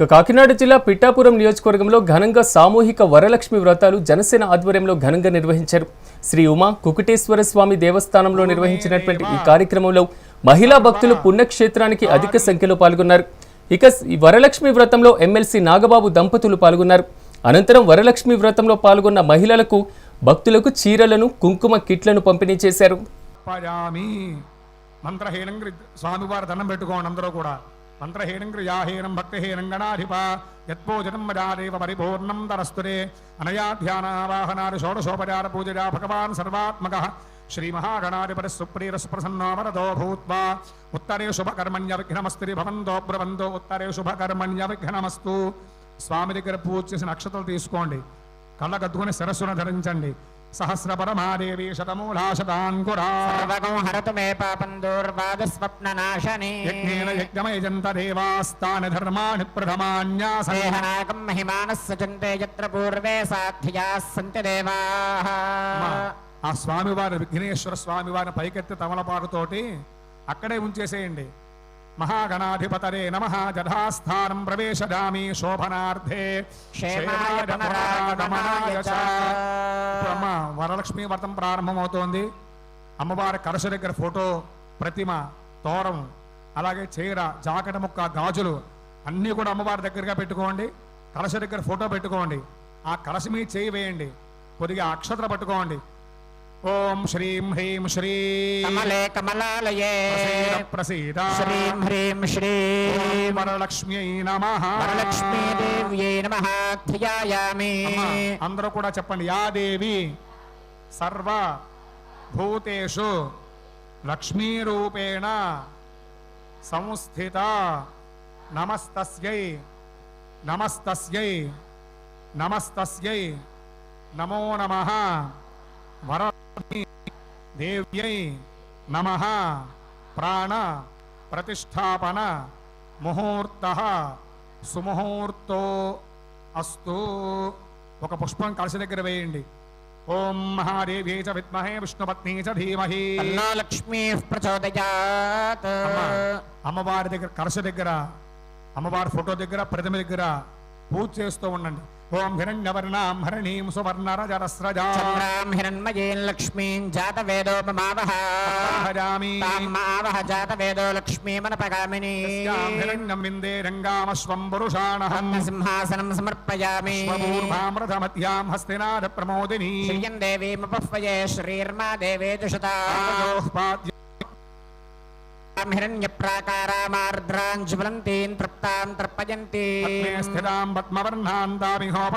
ఇక కాకినాడ జిల్లా పిఠాపురం నియోజకవర్గంలో ఘనంగా సామూహిక వరలక్ష్మి వ్రతాలు జనసేన ఆధ్వర్యంలో ఘనంగా నిర్వహించారు. శ్రీ ఉమా కుకుటేశ్వర స్వామి దేవస్థానంలో నిర్వహించినటువంటి ఈ కార్యక్రమంలో మహిళా భక్తులు పుణ్యక్షేత్రానికి అధిక సంఖ్యలో పాల్గొన్నారు. ఇక ఈ వరలక్ష్మి వ్రతంలో ఎమ్మెల్సీ నాగబాబు దంపతులు పాల్గొన్నారు. అనంతరం వరలక్ష్మి వ్రతంలో పాల్గొన్న మహిళలకు భక్తులకు చీరలను కుంకుమ కిట్లను పంపిణీ చేశారు. మంత్రహీనం స్వామివారి దండం పెట్టుకోండి అందరూ కూడా. మంత్రహీనం క్రియాహీనం భక్తిహీనం గణాధిప. యత్పూజనం మజాదేవ పరిపూర్ణం తరస్తురే అనయా ధ్యానావాహనాది షోడశోపచార పూజయా భగవాన్ సర్వాత్మక. శ్రీమహాగణాధిపతి సుప్రీర భూత్వా. ఉత్తరే శుభకర్మణ్య విఘ్నమస్తి భవంతో బ్రవంతో ఉత్తరే శుభకర్మణ్య విఘ్నమస్తు స్వామి దగ్గర పూజ చేసిన అక్షతలు తీసుకోండి. కళ్ళకద్దుకుని శిరస్సును ధరించండి. సహస్ర పరమాదేవి శతమూలా శతాంకురా సర్వగం హరతు మే పాపం దూర్వాదస్వప్ననాశనే. యజ్ఞేన యజ్ఞమయజంత దేవాస్తాని ధర్మాణి ప్రథమాన్యాసే. దేహనాకం మహిమానः సజంతే యత్ర పూర్వే సాధ్యాः సంతి దేవాः. ఆ స్వామివారి విఘ్నేశ్వర స్వామివారి పైకెత్తి తమలపాకుతోటి అక్కడే ఉంచేసేయండి. మహాగణాధిపతరే నమ జధాస్థానం ప్రవేశదామి శోభనార్థే. క్షేమాయ వరలక్ష్మి వ్రతం ప్రారంభమవుతోంది. అమ్మవారి కలశ దగ్గర ఫోటో ప్రతిమ తోరం అలాగే చీర జాకెట ముక్క గాజులు అన్నీ కూడా అమ్మవారి దగ్గరగా పెట్టుకోండి. కలశ దగ్గర ఫోటో పెట్టుకోండి. ఆ కలశ మీద చేయి వేయండి. కొద్దిగా అక్షతలు పట్టుకోండి. ఓం శ్రీం హ్రీం శ్రీ కమలే కమలాలయే. ప్రసీద శ్రీం హ్రీం శ్రీం. వరలక్ష్మ్యై నమః. వరలక్ష్మీదేవ్యై నమః. ధ్యాయామి. అమ్మా, అందరూ కూడా చెప్పండి యా దేవి సర్వ భూతేషు లక్ష్మీరూపేణ సంస్థిత నమస్తస్యై నమస్తస్యై నమస్తస్యై నమో నమ. వరలక్ష్మీ దేవ్యై నమ. ప్రాణ ప్రతిష్టాపన ముహూర్త. సుముహూర్తో అస్తు. ఒక పుష్పం కలశ దగ్గర వేయండి. ఓం మహాదేవ్యై చ విద్మహే విష్ణుపత్ని చ ధీమహి. తన్నో లక్ష్మీ ప్రచోదయాత్. అమ్మ, అమ్మవారి దగ్గర కలశ దగ్గర అమ్మవారి ఫోటో దగ్గర ప్రతిమ దగ్గర పూజ చేస్తూ ఉండండి. ఓం హిరణ్యవర్ణాం హరణీం సువర్ణరజరస్రజా. హిరణ్మయీం లక్ష్మీం జాతవేదోపమావహ భజామి తాం మావహ జాతవేదో లక్ష్మీమనపగామిని. హిరణ్యం విందే రంగామశ్వం పురుషాణహం సింహాసనం సమర్పయామి. స్వపూర్వామృతమధ్యాం హస్తినాథ ప్రమోదిని. శ్రియం దేవీముపహ్వయే శ్రీర్మా దేవే దుషతాం హిరణ్యప్రాకారామార్ద్రాం జ్వలంతీం తృప్తాం తర్పయంతి స్థితాం పద్మవర్ణాం దామిహోప